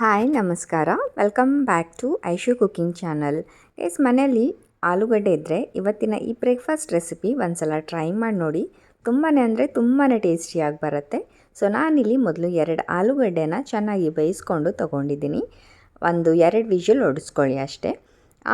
Hi, ನಮಸ್ಕಾರ. Welcome back to Aishu cooking channel S ಮನೆಯಲ್ಲಿ ಆಲೂಗಡ್ಡೆ ಇದ್ದರೆ ಇವತ್ತಿನ ಈ ಬ್ರೇಕ್ಫಾಸ್ಟ್ ರೆಸಿಪಿ ಒಂದ್ಸಲ ಟ್ರೈ ಮಾಡಿ ನೋಡಿ. ತುಂಬಾ ಅಂದರೆ ತುಂಬಾ ಟೇಸ್ಟಿಯಾಗಿ ಬರುತ್ತೆ. ಸೊ ನಾನಿಲ್ಲಿ ಮೊದಲು ಎರಡು ಆಲೂಗಡ್ಡೆನ ಚೆನ್ನಾಗಿ ಬೇಯಿಸ್ಕೊಂಡು ತೊಗೊಂಡಿದ್ದೀನಿ. ಒಂದು ಎರಡು ವಿಷಲ್ ಹೊಡಿಸ್ಕೊಳ್ಳಿ ಅಷ್ಟೇ.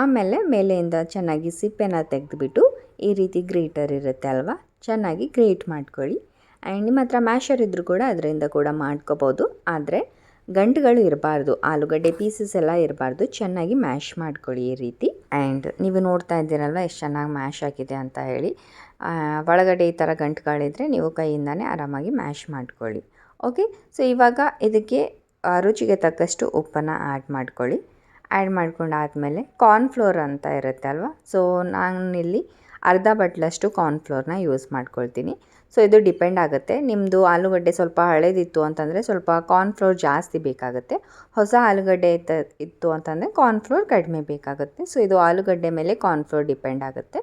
ಆಮೇಲೆ ಮೇಲೆಯಿಂದ ಚೆನ್ನಾಗಿ ಸಿಪ್ಪೆನ ತೆಗೆದುಬಿಟ್ಟು ಈ ರೀತಿ ಗ್ರೇಟರ್ ಇರುತ್ತೆ ಅಲ್ವಾ? ಚೆನ್ನಾಗಿ ಗ್ರೇಟ್ ಮಾಡ್ಕೊಳ್ಳಿ. ಆ್ಯಂಡ್ ನಿಮ್ಮ ಹತ್ರ ಮ್ಯಾಶರ್ ಇದ್ದರೂ ಕೂಡ ಅದರಿಂದ ಕೂಡ ಮಾಡ್ಕೋಬೋದು. ಆದರೆ ಗಂಟುಗಳು ಇರಬಾರ್ದು, ಆಲೂಗಡ್ಡೆ ಪೀಸಸ್ ಎಲ್ಲ ಇರಬಾರ್ದು, ಚೆನ್ನಾಗಿ ಮ್ಯಾಶ್ ಮಾಡ್ಕೊಳ್ಳಿ ಈ ರೀತಿ. ಆ್ಯಂಡ್ ನೀವು ನೋಡ್ತಾ ಇದ್ದೀರಲ್ವ ಎಷ್ಟು ಚೆನ್ನಾಗಿ ಮ್ಯಾಶ್ ಆಗಿದೆ ಅಂತ ಹೇಳಿ. ಒಳಗಡೆ ಈ ಥರ ಗಂಟುಗಳಿದ್ರೆ ನೀವು ಕೈಯಿಂದನೇ ಆರಾಮಾಗಿ ಮ್ಯಾಶ್ ಮಾಡ್ಕೊಳ್ಳಿ. ಓಕೆ ಸೊ ಇವಾಗ ಇದಕ್ಕೆ ರುಚಿಗೆ ತಕ್ಕಷ್ಟು ಉಪ್ಪನ್ನು ಆ್ಯಡ್ ಮಾಡ್ಕೊಳ್ಳಿ. ಆ್ಯಡ್ ಮಾಡ್ಕೊಂಡಾದಮೇಲೆ ಕಾರ್ನ್ಫ್ಲೋರ್ ಅಂತ ಇರುತ್ತೆ ಅಲ್ವಾ? ಸೊ ನಾನಿಲ್ಲಿ ಅರ್ಧ ಬಟ್ಲಷ್ಟು ಕಾರ್ನ್ಫ್ಲೋರ್ನ ಯೂಸ್ ಮಾಡ್ಕೊಳ್ತೀನಿ. ಸೊ ಇದು ಡಿಪೆಂಡ್ ಆಗುತ್ತೆ. ನಿಮ್ಮದು ಆಲೂಗಡ್ಡೆ ಸ್ವಲ್ಪ ಹಳೇದಿತ್ತು ಅಂತಂದರೆ ಸ್ವಲ್ಪ ಕಾರ್ನ್ಫ್ಲೋರ್ ಜಾಸ್ತಿ ಬೇಕಾಗುತ್ತೆ. ಹೊಸ ಆಲೂಗಡ್ಡೆ ಇತ್ತ, ಇತ್ತು ಅಂತಂದರೆ ಕಾರ್ನ್ಫ್ಲೋರ್ ಕಡಿಮೆ ಬೇಕಾಗುತ್ತೆ. ಸೊ ಇದು ಆಲೂಗಡ್ಡೆ ಮೇಲೆ ಕಾರ್ನ್ಫ್ಲೋರ್ ಡಿಪೆಂಡ್ ಆಗುತ್ತೆ.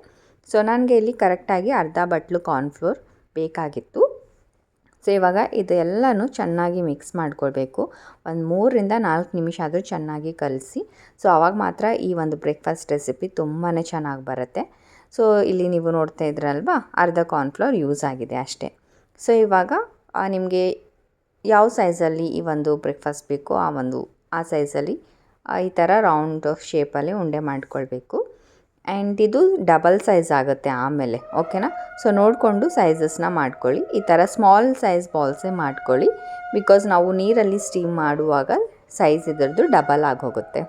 ಸೊ ನನಗೆ ಇಲ್ಲಿ ಕರೆಕ್ಟಾಗಿ ಅರ್ಧ ಬಟ್ಲು ಕಾರ್ನ್ಫ್ಲೋರ್ ಬೇಕಾಗಿತ್ತು. ಸೊ ಇವಾಗ ಇದೆಲ್ಲನೂ ಚೆನ್ನಾಗಿ ಮಿಕ್ಸ್ ಮಾಡ್ಕೊಳ್ಬೇಕು. ಒಂದು ಮೂರರಿಂದ ನಾಲ್ಕು ನಿಮಿಷ ಆದರೂ ಚೆನ್ನಾಗಿ ಕಲಸಿ. ಸೊ ಆವಾಗ ಮಾತ್ರ ಈ ಒಂದು ಬ್ರೇಕ್ಫಾಸ್ಟ್ ರೆಸಿಪಿ ತುಂಬಾ ಚೆನ್ನಾಗಿ ಬರುತ್ತೆ. ಸೊ ಇಲ್ಲಿ ನೀವು ನೋಡ್ತಾ ಇದ್ರಲ್ವಾ ಅರ್ಧ ಕಾರ್ನ್ಫ್ಲವರ್ ಯೂಸ್ ಆಗಿದೆ ಅಷ್ಟೇ. ಸೊ ಇವಾಗ ನಿಮಗೆ ಯಾವ ಸೈಜಲ್ಲಿ ಈ ಒಂದು ಬ್ರೇಕ್ಫಾಸ್ಟ್ ಬೇಕೋ ಆ ಒಂದು, ಆ ಸೈಜಲ್ಲಿ ಈ ಥರ ರೌಂಡ್ ಶೇಪಲ್ಲಿ ಉಂಡೆ ಮಾಡಿಕೊಳ್ಬೇಕು. ಆ್ಯಂಡ್ ಇದು ಡಬಲ್ ಸೈಜ್ ಆಗುತ್ತೆ ಆಮೇಲೆ ಓಕೆನಾ ಸೊ ನೋಡಿಕೊಂಡು ಸೈಜಸ್ನ ಮಾಡ್ಕೊಳ್ಳಿ. ಈ ಥರ ಸ್ಮಾಲ್ ಸೈಜ್ ಬಾಲ್ಸೇ ಮಾಡ್ಕೊಳ್ಳಿ. ಬಿಕಾಸ್ ನಾವು ನೀರಲ್ಲಿ ಸ್ಟೀಮ್ ಮಾಡುವಾಗ ಸೈಜ್ ಇದರದ್ದು ಡಬಲ್ ಆಗೋಗುತ್ತೆ.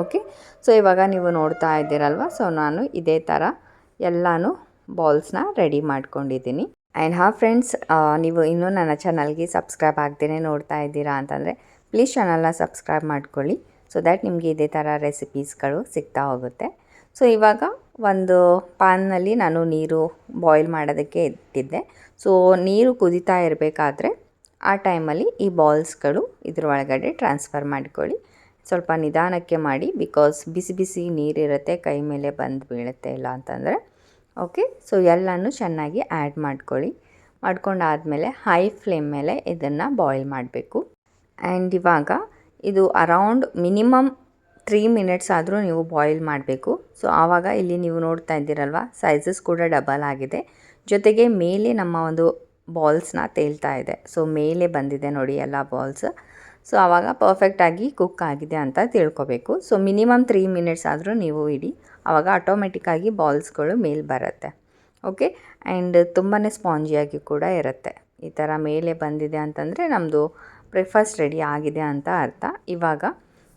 ಓಕೆ? ಸೊ ಇವಾಗ ನೀವು ನೋಡ್ತಾ ಇದ್ದೀರಲ್ವ? ಸೊ ನಾನು ಇದೇ ಥರ ಎಲ್ಲನೂ ಬಾಲ್ಸ್ನ ರೆಡಿ ಮಾಡ್ಕೊಂಡಿದ್ದೀನಿ. ಆ್ಯಂಡ್ ಹಾ ಫ್ರೆಂಡ್ಸ್ ನೀವು ಇನ್ನೂ ನನ್ನ ಚಾನಲ್ಗೆ ಸಬ್ಸ್ಕ್ರೈಬ್ ಆಗ್ದೇ ನೋಡ್ತಾ ಇದ್ದೀರಾ ಅಂತಂದರೆ ಪ್ಲೀಸ್ ಚಾನಲ್ನ ಸಬ್ಸ್ಕ್ರೈಬ್ ಮಾಡ್ಕೊಳ್ಳಿ. ಸೊ ದ್ಯಾಟ್ ನಿಮಗೆ ಇದೇ ಥರ ರೆಸಿಪೀಸ್ಗಳು ಸಿಗ್ತಾ ಹೋಗುತ್ತೆ. ಸೊ ಇವಾಗ ಒಂದು ಪಾನ್ನಲ್ಲಿ ನಾನು ನೀರು ಬಾಯ್ಲ್ ಮಾಡೋದಕ್ಕೆ ಇಟ್ಟಿದ್ದೆ ಸೊ ನೀರು ಕುದೀತಾ ಇರಬೇಕಾದ್ರೆ ಆ ಟೈಮಲ್ಲಿ ಈ ಬಾಲ್ಸ್ಗಳು ಇದ್ರ ಒಳಗಡೆ ಟ್ರಾನ್ಸ್ಫರ್ ಮಾಡ್ಕೊಳ್ಳಿ. ಸ್ವಲ್ಪ ನಿಧಾನಕ್ಕೆ ಮಾಡಿ ಬಿಕಾಸ್ ಬಿಸಿ ಬಿಸಿ ನೀರಿರುತ್ತೆ ಕೈ ಮೇಲೆ ಬಂದು ಬೀಳುತ್ತೆ ಇಲ್ಲ ಅಂತಂದರೆ. ಓಕೆ ಸೊ ಎಲ್ಲನೂ ಚೆನ್ನಾಗಿ ಆ್ಯಡ್ ಮಾಡ್ಕೊಳ್ಳಿ. ಮಾಡ್ಕೊಂಡಾದಮೇಲೆ ಹೈ ಫ್ಲೇಮ್ ಮೇಲೆ ಇದನ್ನು ಬಾಯ್ಲ್ ಮಾಡಬೇಕು. ಆ್ಯಂಡ್ ಇವಾಗ ಇದು ಅರೌಂಡ್ ಮಿನಿಮಮ್ ತ್ರೀ ಮಿನಿಟ್ಸ್ ಆದರೂ ನೀವು ಬಾಯ್ಲ್ ಮಾಡಬೇಕು. ಸೊ ಆವಾಗ ಇಲ್ಲಿ ನೀವು ನೋಡ್ತಾ ಇದ್ದೀರಲ್ವ ಸೈಜಸ್ ಕೂಡ ಡಬಲ್ ಆಗಿದೆ. ಜೊತೆಗೆ ಮೇಲೆ ನಮ್ಮ ಒಂದು ಬಾಲ್ಸ್ನ ತೇಲ್ತಾ ಇದೆ. ಸೊ ಮೇಲೆ ಬಂದಿದೆ ನೋಡಿ ಎಲ್ಲ ಬಾಲ್ಸ್ ಸೊ, ಆವಾಗ ಪರ್ಫೆಕ್ಟಾಗಿ ಕುಕ್ ಆಗಿದೆ ಅಂತ ತಿಳ್ಕೊಬೇಕು. ಸೊ ಮಿನಿಮಮ್ ತ್ರೀ ಮಿನಿಟ್ಸ್ ಆದರೂ ನೀವು ಇಡಿ. ಆವಾಗ ಆಟೋಮೆಟಿಕ್ಕಾಗಿ ಬಾಲ್ಸ್ಗಳು ಮೇಲೆ ಬರುತ್ತೆ. ಓಕೆ ಆ್ಯಂಡ್ ತುಂಬಾ ಸ್ಪಾಂಜಿಯಾಗಿ ಕೂಡ ಇರುತ್ತೆ. ಈ ಥರ ಮೇಲೆ ಬಂದಿದೆ ಅಂತಂದರೆ ನಮ್ಮದು ಬ್ರೇಕ್ಫಾಸ್ಟ್ ರೆಡಿ ಆಗಿದೆ ಅಂತ ಅರ್ಥ. ಇವಾಗ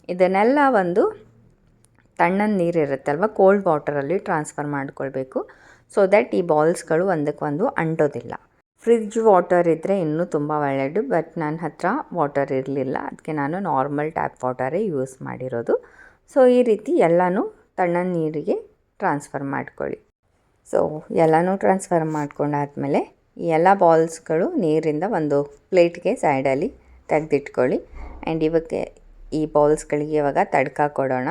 ಇದನ್ನೆಲ್ಲ ಒಂದು ತಣ್ಣನ ನೀರು ಇರುತ್ತಲ್ವ ಕೋಲ್ಡ್ ವಾಟರಲ್ಲಿ ಟ್ರಾನ್ಸ್ಫರ್ ಮಾಡಿಕೊಳ್ಬೇಕು. ಸೊ ದ್ಯಾಟ್ ಈ ಬಾಲ್ಸ್ಗಳು ಒಂದಕ್ಕೊಂದು ಅಂಟೋದಿಲ್ಲ. ಫ್ರಿಜ್ ವಾಟರ್ ಇದ್ದರೆ ಇನ್ನೂ ತುಂಬ ಒಳ್ಳೆಯದು ಬಟ್ ನನ್ನ ಹತ್ರ ವಾಟರ್ ಇರಲಿಲ್ಲ. ಅದಕ್ಕೆ ನಾನು ನಾರ್ಮಲ್ ಟ್ಯಾಪ್ ವಾಟರೇ ಯೂಸ್ ಮಾಡಿರೋದು. ಸೊ, ಈ ರೀತಿ ಎಲ್ಲನೂ ತಣ್ಣನ ನೀರಿಗೆ ಟ್ರಾನ್ಸ್ಫರ್ ಮಾಡ್ಕೊಳ್ಳಿ. ಸೊ, ಎಲ್ಲನೂ ಟ್ರಾನ್ಸ್ಫರ್ ಮಾಡ್ಕೊಂಡಾದಮೇಲೆ ಈ ಎಲ್ಲ ಬಾಲ್ಸ್ಗಳು ನೀರಿಂದ ಒಂದು ಪ್ಲೇಟ್ಗೆ ಸೈಡಲ್ಲಿ ತೆಗೆದಿಟ್ಕೊಳ್ಳಿ. ಆ್ಯಂಡ್ ಇವಕ್ಕೆ ಈ ಬಾಲ್ಸ್ಗಳಿಗೆ ಇವಾಗ ತಡ್ಕ ಕೊಡೋಣ.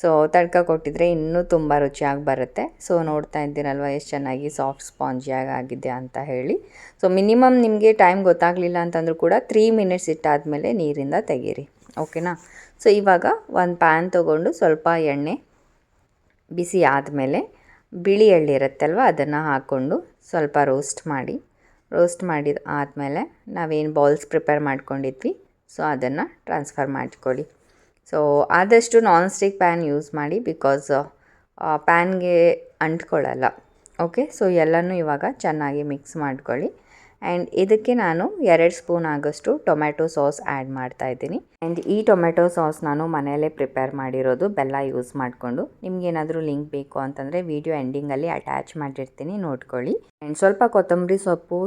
ಸೊ ತಡ್ಕ ಕೊಟ್ಟಿದ್ರೆ ಇನ್ನೂ ತುಂಬ ರುಚಿಯಾಗಿ ಬರುತ್ತೆ. ಸೊ ನೋಡ್ತಾ ಇದ್ದೀರಲ್ವ, ಎಷ್ಟು ಚೆನ್ನಾಗಿ ಸಾಫ್ಟ್ ಸ್ಪಾಂಜಿಯಾಗಿ ಆಗಿದೆ ಅಂತ ಹೇಳಿ. ಸೊ ಮಿನಿಮಮ್ ನಿಮಗೆ ಟೈಮ್ ಗೊತ್ತಾಗಲಿಲ್ಲ ಅಂತಂದ್ರೂ ಕೂಡ ತ್ರೀ ಮಿನಿಟ್ಸ್ ಇಟ್ಟಾದಮೇಲೆ ನೀರಿಂದ ತೆಗೀರಿ. ಓಕೆನಾ ಸೊ ಇವಾಗ ಒಂದು ಪ್ಯಾನ್ ತೊಗೊಂಡು ಸ್ವಲ್ಪ ಎಣ್ಣೆ ಬಿಸಿ ಆದಮೇಲೆ ಬಿಳಿ ಎಳ್ಳಿರುತ್ತಲ್ವ ಅದನ್ನು ಹಾಕ್ಕೊಂಡು ಸ್ವಲ್ಪ ರೋಸ್ಟ್ ಮಾಡಿ. ರೋಸ್ಟ್ ಮಾಡಿದ ಆದಮೇಲೆ ನಾವೇನು ಬಾಲ್ಸ್ ಪ್ರಿಪೇರ್ ಮಾಡ್ಕೊಂಡಿದ್ವಿ, ಸೊ ಅದನ್ನು ಟ್ರಾನ್ಸ್ಫರ್ ಮಾಡ್ಕೊಳ್ಳಿ. ಸೊ ಆದಷ್ಟು ನಾನ್ ಸ್ಟಿಕ್ ಪ್ಯಾನ್ ಯೂಸ್ ಮಾಡಿ ಬಿಕಾಸ್ ಪ್ಯಾನ್ಗೆ ಅಂಟ್ಕೊಳ್ಳಲ್ಲ. ಓಕೆ ಸೊ ಎಲ್ಲನೂ ಇವಾಗ ಚೆನ್ನಾಗಿ ಮಿಕ್ಸ್ ಮಾಡ್ಕೊಳ್ಳಿ. ಆ್ಯಂಡ್ ಇದಕ್ಕೆ ನಾನು ಎರಡು ಸ್ಪೂನ್ ಆಗೋಷ್ಟು ಟೊಮ್ಯಾಟೊ ಸಾಸ್ ಆ್ಯಡ್ ಮಾಡ್ತಾ ಇದ್ದೀನಿ. ಆ್ಯಂಡ್ ಈ ಟೊಮೆಟೊ ಸಾಸ್ ನಾನು ಮನೆಯಲ್ಲೇ ಪ್ರಿಪೇರ್ ಮಾಡಿರೋದು ಬೆಲ್ಲ ಯೂಸ್ ಮಾಡಿಕೊಂಡು. ನಿಮ್ಗೇನಾದರೂ ಲಿಂಕ್ ಬೇಕು ಅಂತಂದರೆ ವಿಡಿಯೋ ಎಂಡಿಂಗಲ್ಲಿ ಅಟ್ಯಾಚ್ ಮಾಡಿರ್ತೀನಿ, ನೋಡ್ಕೊಳ್ಳಿ. ಆ್ಯಂಡ್ ಸ್ವಲ್ಪ ಕೊತ್ತಂಬರಿ ಸೊಪ್ಪು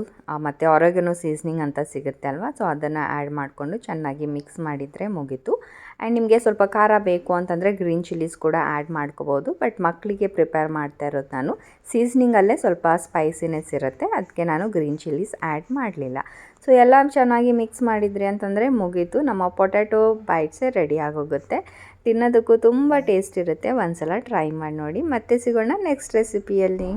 ಮತ್ತು ಹೊರಗೇನೋ ಸೀಸ್ನಿಂಗ್ ಅಂತ ಸಿಗುತ್ತೆ ಅಲ್ವಾ? ಸೊ ಅದನ್ನು ಆ್ಯಡ್ ಮಾಡಿಕೊಂಡು ಚೆನ್ನಾಗಿ ಮಿಕ್ಸ್ ಮಾಡಿದರೆ ಮುಗೀತು. ಆ್ಯಂಡ್ ನಿಮಗೆ ಸ್ವಲ್ಪ ಖಾರ ಬೇಕು ಅಂತಂದರೆ ಗ್ರೀನ್ ಚಿಲ್ಲೀಸ್ ಕೂಡ ಆ್ಯಡ್ ಮಾಡ್ಕೋಬೋದು. ಬಟ್ ಮಕ್ಕಳಿಗೆ ಪ್ರಿಪೇರ್ ಮಾಡ್ತಾ ಇರೋದು ನಾನು ಸೀಸ್ನಿಂಗಲ್ಲೇ ಸ್ವಲ್ಪ ಸ್ಪೈಸಿನೆಸ್ ಇರುತ್ತೆ. ಅದಕ್ಕೆ ನಾನು ಗ್ರೀನ್ ಚಿಲ್ಲೀಸ್ ಆ್ಯಡ್ ಮಾಡಲಿಲ್ಲ. ಸೊ ಎಲ್ಲ ಚೆನ್ನಾಗಿ ಮಿಕ್ಸ್ ಮಾಡಿದ್ರಿ ಅಂತಂದರೆ ಮುಗೀತು. ನಮ್ಮ ಪೊಟ್ಯಾಟೊ ಬೈಟ್ಸೇ ರೆಡಿ ಆಗೋಗುತ್ತೆ. ತಿನ್ನೋದಕ್ಕೂ ತುಂಬ ಟೇಸ್ಟ್ ಇರುತ್ತೆ. ಒಂದ್ಸಲ ಟ್ರೈ ಮಾಡಿ ನೋಡಿ. ಮತ್ತೆ ಸಿಗೋಣ ನೆಕ್ಸ್ಟ್ ರೆಸಿಪಿಯಲ್ಲಿ.